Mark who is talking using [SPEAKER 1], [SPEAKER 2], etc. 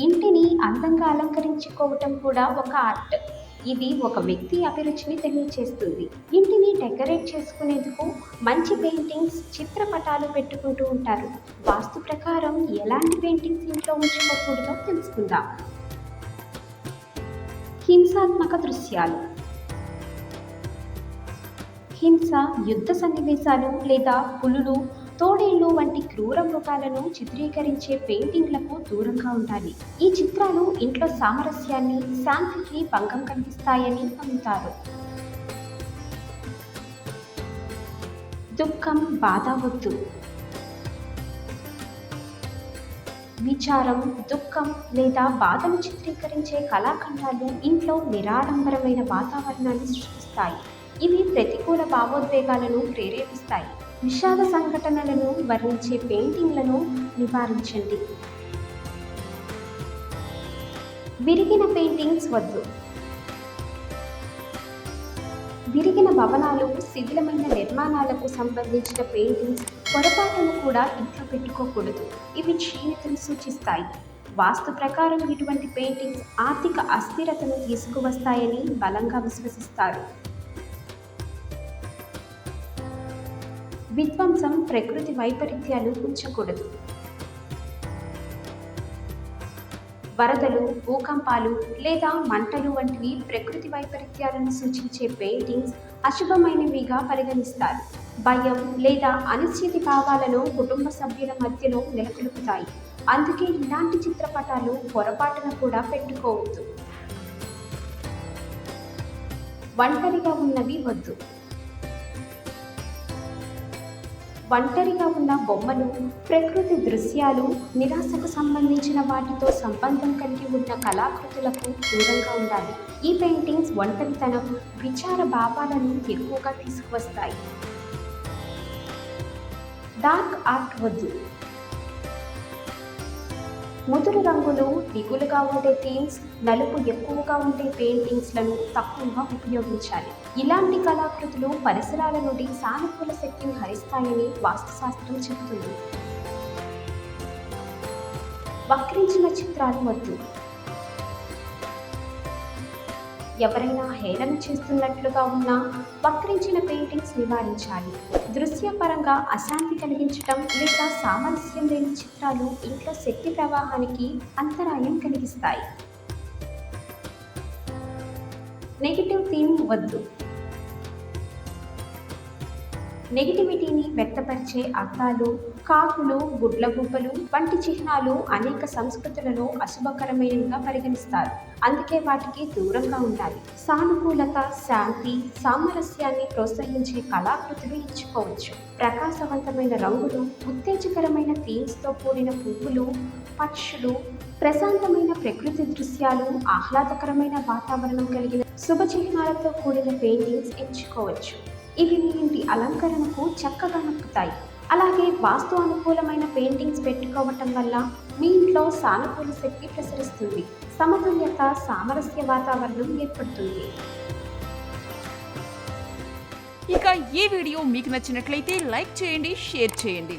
[SPEAKER 1] ఇంటిని అందంగా అలంకరించుకోవటం కూడా ఒక ఆర్ట్. ఇది ఒక వ్యక్తి అభిరుచిని తెలియచేస్తుంది. ఇంటిని డెకరేట్ చేసుకునేందుకు మంచి పెయింటింగ్స్ చిత్రపటాలు పెట్టుకుంటూ ఉంటారు. వాస్తు ప్రకారం ఎలాంటి పెయింటింగ్స్ ఇంట్లో ఉంచుకోకూడదో తెలుసుకుందాం. హింసాత్మక దృశ్యాలు. హింస యుద్ధ సన్నివేశాలు లేదా పులులు తోడేళ్ళు వంటి క్రూర మృగాలను చిత్రీకరించే పెయింటింగ్లకు దూరంగా ఉండాలి. ఈ చిత్రాలు ఇంట్లో సామరస్యాన్ని శాంతికి భంగం కలిగిస్తాయని నమ్ముతారు. దుఃఖం బాధ వద్దు. విచారం దుఃఖం లేదా బాధను చిత్రీకరించే కళాఖండాలు ఇంట్లో నిరాడంబరమైన వాతావరణాన్ని సృష్టిస్తాయి. ఇవి ప్రతికూల భావోద్వేగాలను ప్రేరేపిస్తాయి. విషాద సంఘటనలను వర్ణించే పెయింటింగ్లను నివారించండి. విరిగిన పెయింటింగ్స్ వద్దు. విరిగిన భవనాలు శిథిలమైన నిర్మాణాలకు సంబంధించిన పెయింటింగ్స్ పొరపాటును కూడా ఇంట్లో పెట్టుకోకూడదు. ఇవి క్షీణతను సూచిస్తాయి. వాస్తు ప్రకారం ఇటువంటి పెయింటింగ్స్ ఆర్థిక అస్థిరతను తీసుకువస్తాయని బలంగా విశ్వసిస్తారు. విధ్వంసం ప్రకృతి వైపరీత్యాలు ఉంచకూడదు వరదలు భూకంపాలు లేదా మంటలు వంటివి ప్రకృతి వైపరీత్యాలను సూచించే పెయింటింగ్స్ అశుభమైనవిగా పరిగణిస్తారు. భయం లేదా అనిశ్చితి భావాలను కుటుంబ సభ్యుల మధ్యలో నెలకొల్పుతాయి. అందుకే ఇలాంటి చిత్రపటాలు పొరపాటున కూడా పెట్టుకోవద్దు. ఒంటరిగా ఉన్నవి వద్దు. ఒంటరిగా ఉన్న బొమ్మలు ప్రకృతి దృశ్యాలు నిరాశకు సంబంధించిన వాటితో సంబంధం కలిగి ఉన్న కళాకృతులకు దూరంగా ఉండాలి. ఈ పెయింటింగ్స్ ఒంటరితనం విచార భావాలను ఎక్కువగా తీసుకువస్తాయి. డార్క్ ఆర్ట్ వద్దు. ముదురు రంగులు దిగులుగా ఉండే థీమ్స్ నలుపు ఎక్కువగా ఉండే పెయింటింగ్స్లను తక్కువగా ఉపయోగించాలి. ఇలాంటి కళాకృతులు పరిసరాల నుండి సానుకూల శక్తిని హరిస్తాయని వాస్తుశాస్త్రం చెబుతుంది. వక్రించిన చిత్రాలు వద్దు. ఎవరైనా హేళన చేస్తున్నట్లుగా ఉన్న వక్రించిన పెయింటింగ్స్ నివారించాలి. దృశ్యపరంగా అశాంతి కలిగించటం లేదా సామరస్యం లేని చిత్రాలు ఇంట్లో శక్తి ప్రవాహానికి అంతరాయం కలిగిస్తాయి. నెగిటివ్ థీమ్ వద్దు. నెగిటివిటీని వ్యక్తపరిచే అర్థాలు కాకులు గుడ్లగుబ్బలు వంటి చిహ్నాలు అనేక సంస్కృతులలో అశుభకరమైనవిగా పరిగణిస్తారు. అందుకే వాటికి దూరంగా ఉండాలి. సానుకూలత శాంతి సామరస్యాన్ని ప్రోత్సహించే కళాకృతులు ఎంచుకోవచ్చు. ప్రకాశవంతమైన రంగులు ఉత్తేజకరమైన థీమ్స్తో కూడిన పువ్వులు పక్షులు ప్రశాంతమైన ప్రకృతి దృశ్యాలు ఆహ్లాదకరమైన వాతావరణం కలిగిన శుభ చిహ్నాలతో కూడిన పెయింటింగ్స్ ఎంచుకోవచ్చు. ఇవి మీ ఇంటి అలంకరణకు చక్కగా నొక్కుతాయి. అలాగే వాస్తు అనుకూలమైన పెయింటింగ్స్ పెట్టుకోవటం వల్ల మీ ఇంట్లో సానుకూల శక్తి ప్రసరిస్తుంది. సమతుల్యత సామరస్య వాతావరణం ఏర్పడుతుంది.
[SPEAKER 2] ఇక ఈ వీడియో మీకు నచ్చినట్లయితే లైక్ చేయండి షేర్ చేయండి.